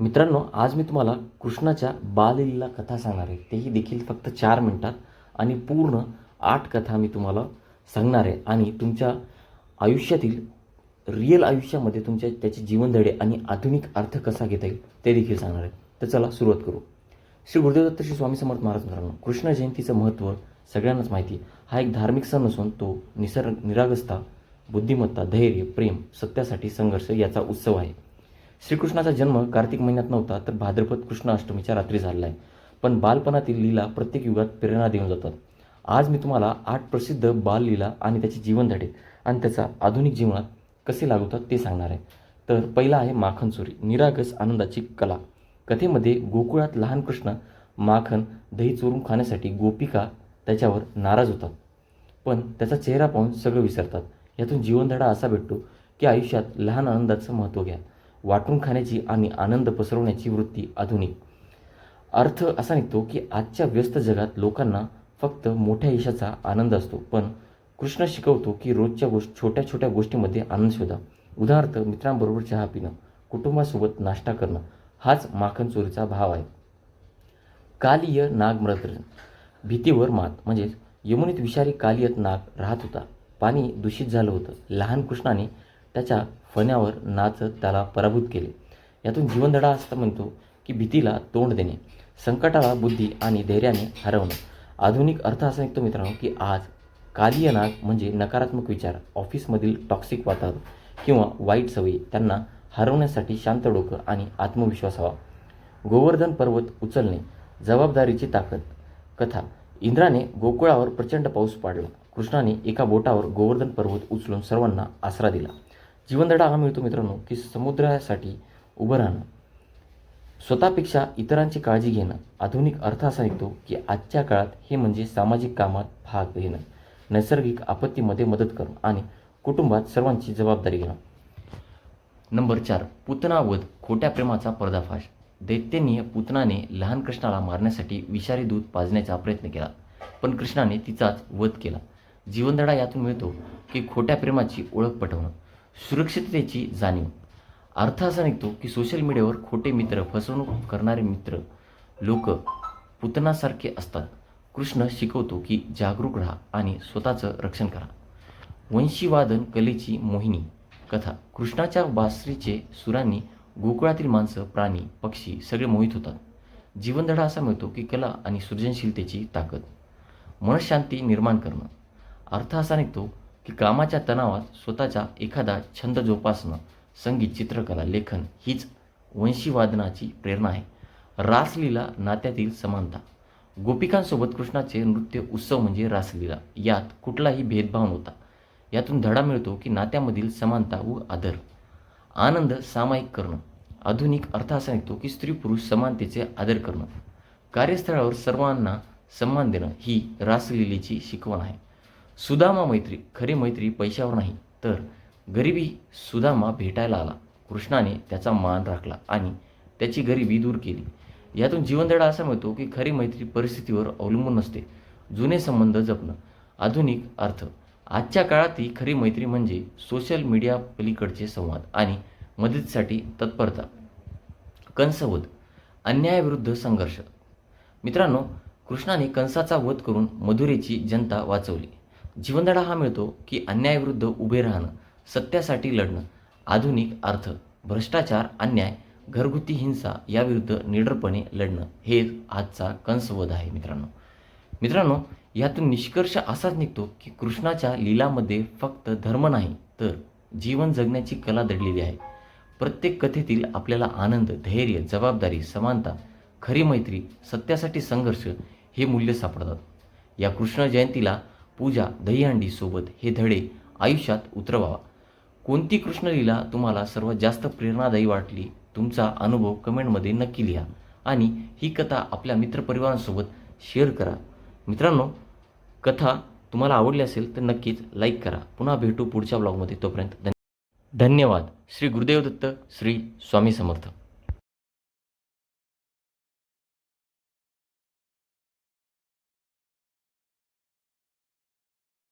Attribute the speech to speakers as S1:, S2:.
S1: मित्रांनो आज मी तुम्हाला कृष्णाच्या बाललीला कथा सांगणार आहे. तेही देखील फक्त चार मिनटात आणि पूर्ण आठ कथा मी तुम्हाला सांगणार आहे. आणि तुमच्या आयुष्यातील रिअल आयुष्यामध्ये तुमच्या त्याचे जीवनधडे आणि आधुनिक अर्थ कसा घेता येईल ते देखील सांगणार आहे. तर चला सुरुवात करू. श्री गुरुदेवदत्त श्री स्वामी समर्थ महाराज मित्रांनो कृष्ण जयंतीचं महत्त्व सगळ्यांनाच माहिती हा एक धार्मिक सण असून तो निसर्ग निरागसता बुद्धिमत्ता धैर्य प्रेम सत्यासाठी संघर्ष याचा उत्सव आहे. श्रीकृष्णाचा जन्म कार्तिक महिन्यात नव्हता तर भाद्रपद कृष्ण अष्टमीच्या रात्री झालेला आहे पण बालपणातील लीला प्रत्येक युगात प्रेरणा देऊन जातात. आज मी तुम्हाला आठ प्रसिद्ध बाललीला आणि त्याची जीवनधडे आणि त्याचा आधुनिक जीवनात कसे लागवतात ते सांगणार आहे. तर पहिला आहे माखन चोरी निरागस आनंदाची कला. कथेमध्ये गोकुळात लहान कृष्ण माखन दही चोरून खाण्यासाठी गोपिका त्याच्यावर नाराज होतात. पण त्याचा चेहरा पाहून सगळं विसरतात. यातून जीवनधडा असा भेटतो की आयुष्यात लहान आनंदाचं महत्त्व घ्या. वाटून खाण्याची आणि आनंद पसरवण्याची वृत्ती आधुनिक. अर्थ असा निघतो की आजच्या व्यस्त जगात लोकांना फक्त मोठ्या यशाचा आनंद असतो. पण कृष्ण शिकवतो की रोजच्या गोष्ट छोट्या छोट्या गोष्टीमध्ये आनंद शोधा. उदाहरणार्थ मित्रांबरोबर चहा पिणं कुटुंबासोबत नाश्ता करणं हाच माखन चोरीचा भाव आहे. कालिय नागमृद्र भीतीवर मात म्हणजेच यमुनेत विषारी कालियत नाग राहत होता. पाणी दूषित झालं होतं. लहान कृष्णाने त्याच्या फण्यावर नाचत त्याला पराभूत केले. यातून जीवनधडा असं म्हणतो की भीतीला तोंड देणे संकटाला बुद्धी आणि धैर्याने हरवणं. आधुनिक अर्थ असा निघतो मित्रांनो की आज कालिय नाग म्हणजे नकारात्मक विचार ऑफिसमधील टॉक्सिक वातावरण किंवा वाईट सवयी त्यांना हरवण्यासाठी शांत डोकं आणि आत्मविश्वास हवा. गोवर्धन पर्वत उचलणे जबाबदारीची ताकद कथा. इंद्राने गोकुळावर प्रचंड पाऊस पाडला. कृष्णाने एका बोटावर गोवर्धन पर्वत उचलून सर्वांना आसरा दिला. जीवनधडा हा मिळतो मित्रांनो की समुद्रासाठी उभं राहणं. स्वतःपेक्षा इतरांची काळजी घेणं. आधुनिक अर्थ असा निघतो की आजच्या काळात हे म्हणजे सामाजिक कामात भाग घेणं. नैसर्गिक आपत्तीमध्ये मदत करणं आणि कुटुंबात सर्वांची जबाबदारी घेणं. नंबर चार पुतना वध खोट्या प्रेमाचा पर्दाफाश. दैत्यनीय पुतनाने लहान कृष्णाला मारण्यासाठी विषारी दूध पाजण्याचा प्रयत्न केला पण कृष्णाने तिचाच वध केला. जीवनधडा यातून मिळतो की खोट्या प्रेमाची ओळख पटवणं. सुरक्षिततेची जाणीव. अर्थ असा निघतो की सोशल मीडियावर खोटे मित्र फसवणूक करणारे मित्र लोक पुतनासारखे असतात. कृष्ण शिकवतो की जागरूक राहा आणि स्वतःचं रक्षण करा. वंशीवादन कलेची मोहिनी कथा. कृष्णाच्या बासरीचे सुरांनी गोकुळातील माणसं प्राणी पक्षी सगळे मोहित होतात. जीवनधडा असा मिळतो की कला आणि सृजनशीलतेची ताकद. मनशांती निर्माण करणं. अर्थ असा निघतो की कामाच्या तणावात स्वतःचा एखादा छंद जोपासणं संगीत चित्रकला लेखन हीच वंशीवादनाची प्रेरणा आहे. रासलीला नात्यातील समानता. गोपिकांसोबत कृष्णाचे नृत्य उत्सव म्हणजे रासलीला. यात कुठलाही भेदभाव नव्हता. यातून धडा मिळतो की नात्यामधील समानता व आदर. आनंद सामायिक करणं. आधुनिक अर्थ असा निघतो की स्त्री पुरुष समानतेचे आदर करणं. कार्यस्थळावर सर्वांना सन्मान देणं ही रासलीलेची शिकवण आहे. सुदामा मैत्री खरी मैत्री पैशावर नाही. तर गरिबी सुदामा भेटायला आला. कृष्णाने त्याचा मान राखला आणि त्याची गरिबी दूर केली. यातून जीवनधडा असा मिळतो की खरी मैत्री परिस्थितीवर अवलंबून नसते. जुने संबंध जपणं. आधुनिक अर्थ. आजच्या काळातही खरी मैत्री म्हणजे सोशल मीडिया पलीकडचे संवाद आणि मदतीसाठी तत्परता. कंसवध. अन्यायाविरुद्ध संघर्ष. मित्रांनो कृष्णाने कंसाचा वध करून मधुरेची जनता वाचवली. जीवनधडा हा मिळतो की अन्यायाविरुद्ध उभे राहणं सत्यासाठी लढणं आधुनिक अर्थ भ्रष्टाचार अन्याय घरगुती हिंसा याविरुद्ध निडरपणे लढणं हे आजचा कंसवध आहे मित्रांनो. मित्रांनो यातून निष्कर्ष असाच निघतो की कृष्णाच्या लीलामध्ये फक्त धर्म नाही तर जीवन जगण्याची कला दडलेली आहे. प्रत्येक कथेतील आपल्याला आनंद धैर्य जबाबदारी समानता खरी मैत्री सत्यासाठी संघर्ष हे मूल्य सापडतात. या कृष्ण जयंतीला पूजा दहीहंडीसोबत हे धडे आयुष्यात उतरवावा. कोणती कृष्णलीला तुम्हाला सर्वात जास्त प्रेरणादायी वाटली? तुमचा अनुभव कमेंटमध्ये नक्की लिहा आणि ही कथा आपल्या मित्रपरिवारांसोबत शेअर करा. मित्रांनो कथा तुम्हाला आवडली असेल तर नक्कीच लाईक करा. पुन्हा भेटू पुढच्या ब्लॉगमध्ये. तोपर्यंत धन्यवाद. श्री गुरुदेव दत्त श्री स्वामी समर्थ.